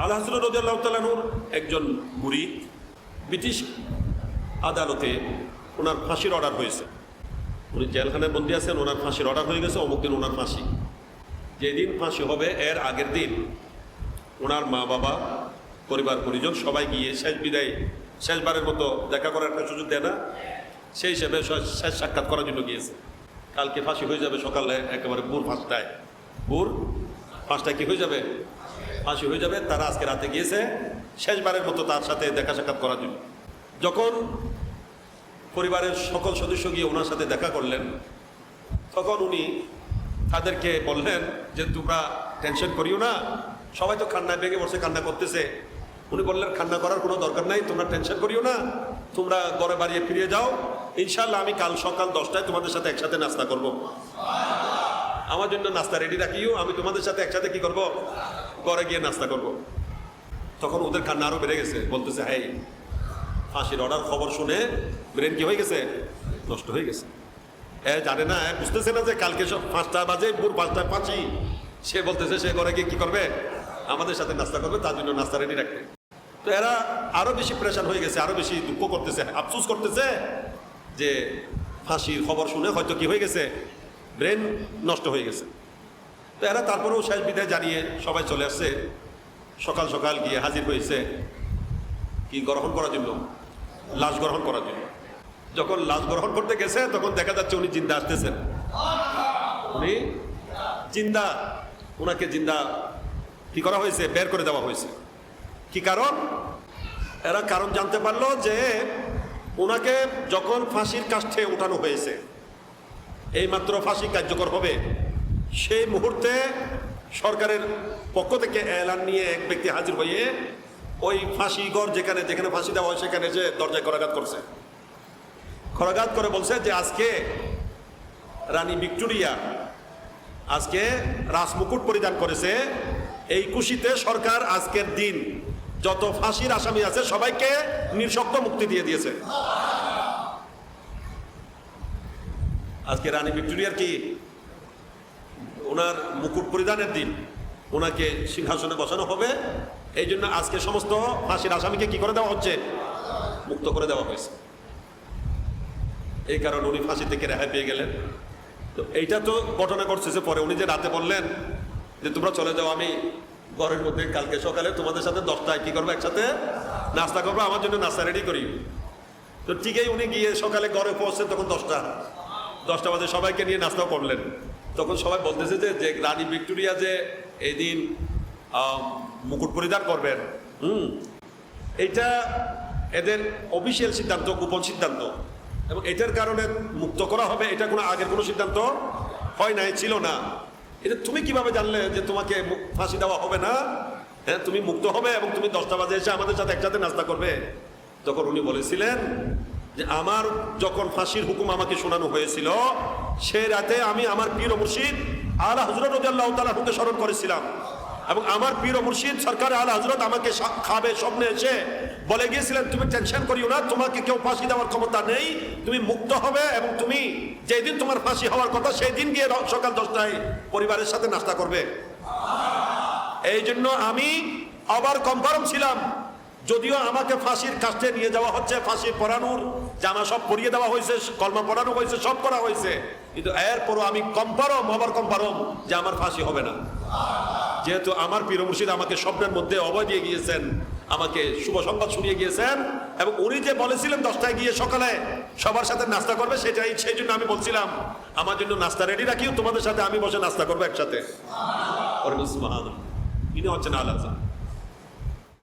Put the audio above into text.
আল্লাহ হাসরত রদিয়াল্লাহ একজন মুড়ি ব্রিটিশ আদালতে ওনার ফাঁসির অর্ডার হয়েছে। উনি জেলখানায় বন্দি আছেন, ওনার ফাঁসির অর্ডার হয়ে গেছে, অমুক দিন ওনার ফাঁসি। যেদিন ফাঁসি হবে, এর আগের দিন ওনার মা বাবা পরিবার, পরিজন সবাই গিয়ে শেষ বিদায়, শেষবারের মতো দেখা করার একটা সুযোগ দেয় না, সেই হিসেবে শেষ সাক্ষাৎ করার জন্য গিয়েছে। কালকে ফাঁসি হয়ে যাবে সকালে, একেবারে ভোর পাঁচটায়। ভোর পাঁচটায় কি হয়ে যাবে? ফাঁসি হয়ে যাবে, তারা আজকে রাতে গিয়েছে, শেষবারের মতো তার সাথে দেখা সাক্ষাৎ করার জন্য। যখন পরিবারের সকল সদস্য গিয়ে ওনার সাথে দেখা করলেন, তখন উনি তাদেরকে বললেন যে, তোমরা টেনশন করিও না, সবাই তো কান্নায় ভেঙে বসে কান্না করতেছে। উনি বললেন, কান্না করার কোনো দরকার নাই, তোমরা টেনশন করিও না, তোমরা ঘরে বাড়িয়ে ফিরিয়ে যাও। ইনশাল্লাহ আমি কাল সকাল দশটায় তোমাদের সাথে একসাথে নাস্তা করব। আমার জন্য নাস্তা রেডি রাখিও, আমি তোমাদের সাথে একসাথে কি করব? ঘরে গিয়ে নাস্তা করব। তখন ওদের কান্না আরও বেড়ে গেছে, বলতেছে হ্যাঁ ফাঁসির অর্ডার খবর শুনে ব্রেন কি হয়ে গেছে? নষ্ট হয়ে গেছে। এ জানে না বুঝতেছে না যে কালকে সব পাঁচটা বাজে, ভোর পাঁচটায় পাঁচই। সে বলতেছে, সে ঘরে গিয়ে কি করবে? আমাদের সাথে নাস্তা করবে, তার জন্য নাস্তা রেডি রাখবে। তো এরা আরও বেশি প্রেশার হয়ে গেছে, আরও বেশি দুঃখ করতেছে, আফসোস করতেছে যে ফাঁসির খবর শুনে হয়তো কি হয়ে গেছে। ব্রেন নষ্ট হয়ে গেছে। তো এরা তারপরেও শেষ বিদায় জানিয়ে সবাই চলে আসছে। সকাল সকাল গিয়ে হাজির হয়েছে। কি গ্রহণ করার জন্য? লাশ গ্রহণ করার জন্য। যখন লাশ গ্রহণ করতে গেছে, তখন দেখা যাচ্ছে উনি জিন্দা আসতেছেন। উনি জিন্দা। ওনাকে জিন্দা কি করা হয়েছে? বের করে দেওয়া হয়েছে। কি কারণ? এরা কারণ জানতে পারল যে ওনাকে যখন ফাঁসির কাষ্ঠে উঠানো হয়েছে এইমাত্র ফাঁসি কার্যকর হবে। সেই মুহূর্তে সরকারের পক্ষ থেকে এলান নিয়ে এক ব্যক্তি হাজির হয়ে ওই ফাঁসি যেখানে যেখানে ফাঁসি দেওয়া হয় সেখানে যে দরজায় করাঘাত করছে। করাঘাত করে বলছে যে আজকে রানী ভিক্টোরিয়া আজকে রাজমুকুট পরিধান করেছে। এই খুশিতে সরকার আজকের দিন যত ফাঁসির আসামি আছে সবাইকে নিঃশক্ত মুক্তি দিয়ে দিয়েছে। আজকে রানী ভিক্টোরিয়ার কি ওনার মুকুট পরিধানের দিন ওনাকে সিংহাসনে বসানো হবে? এই জন্য আজকে সমস্ত ফাঁসির আসামিকে কি করে দেওয়া হচ্ছে? মুক্ত করে দেওয়া হয়েছে। এই কারণে উনি ফাঁসি থেকে রেহাই পেয়ে গেলেন। তো এইটা তো ঘটনা ঘটছে পরে উনি যে রাতে বললেন যে, তোমরা চলে যাও, আমি ঘরের মধ্যে কালকে সকালে তোমাদের সাথে দশটায় কি করব একসাথে? নাস্তা করব, আমার জন্য নাস্তা রেডি করি। তো ঠিকই উনি গিয়ে সকালে ঘরে পৌঁছছেন তখন দশটা। দশটা বাজে সবাইকে নিয়ে নাস্তাও করলেন। তখন সবাই বলতেছে যে যে রানী ভিক্টোরিয়া যে এই দিন মুকুট পরিধান করবেন। হুম। এইটা এদের অফিসিয়াল সিদ্ধান্ত, গোপন সিদ্ধান্ত। এবং এটার কারণে মুক্ত করা হবে, এটা কোনো আগের কোনো সিদ্ধান্ত হয় নাই, ছিল না। এটা তুমি কীভাবে জানলে যে তোমাকে ফাঁসি দেওয়া হবে না? হ্যাঁ তুমি মুক্ত হবে এবং তুমি দশটা বাজে এসে আমাদের সাথে একসাথে নাস্তা করবে। তখন উনি বলেছিলেন যে আমার যখন ফাঁসির হুকুম আমাকে শোনানো হয়েছিল, সে রাতে আমি আমার পীর মুর্শিদ আলা হজরত আল্লাহ তালাহুকে স্মরণ করেছিলাম। এবং আমার পীর মুর্শিদ সরকার আল হজরত আমাকে খাবে স্বপ্নে এসে বলে গিয়েছিলেন, তুমি টেনশন করিও না, তোমাকে কেউ ফাঁসি দেওয়ার ক্ষমতা নেই, তুমি মুক্ত হবে এবং তুমি যেদিন তোমার ফাঁসি হওয়ার কথা সেই দিন গিয়ে সকাল দশটায় পরিবারের সাথে নাস্তা করবে। এই জন্য আমি আবার কনফার্ম ছিলাম যদিও আমাকে ফাঁসির কাছে নিয়ে যাওয়া হচ্ছে, ফাঁসি পরানোর জামা সব পরিয়ে দেওয়া হয়েছে, কলমা পরানো হয়েছে, সব করা হয়েছে। কিন্তু এরপরও আমি কনফার্ম আবার কনফার্ম যে আমার ফাঁসি হবে না। যেহেতু আমার পীর মুর্শিদ আমাকে স্বপ্নের মধ্যে অভয় দিয়ে গিয়েছেন, আমাকে শুভ সংবাদ শুনিয়ে গিয়েছেন, এবং উনি যে বলেছিলেন দশটায় গিয়ে সকালে সবার সাথে নাস্তা করবে, সেটাই সেই জন্য আমি বলছিলাম, আমার জন্য নাস্তা রেডি রাখিও, তোমাদের সাথে আমি বসে নাস্তা করব একসাথে। ইনি হচ্ছেন আল্লাহ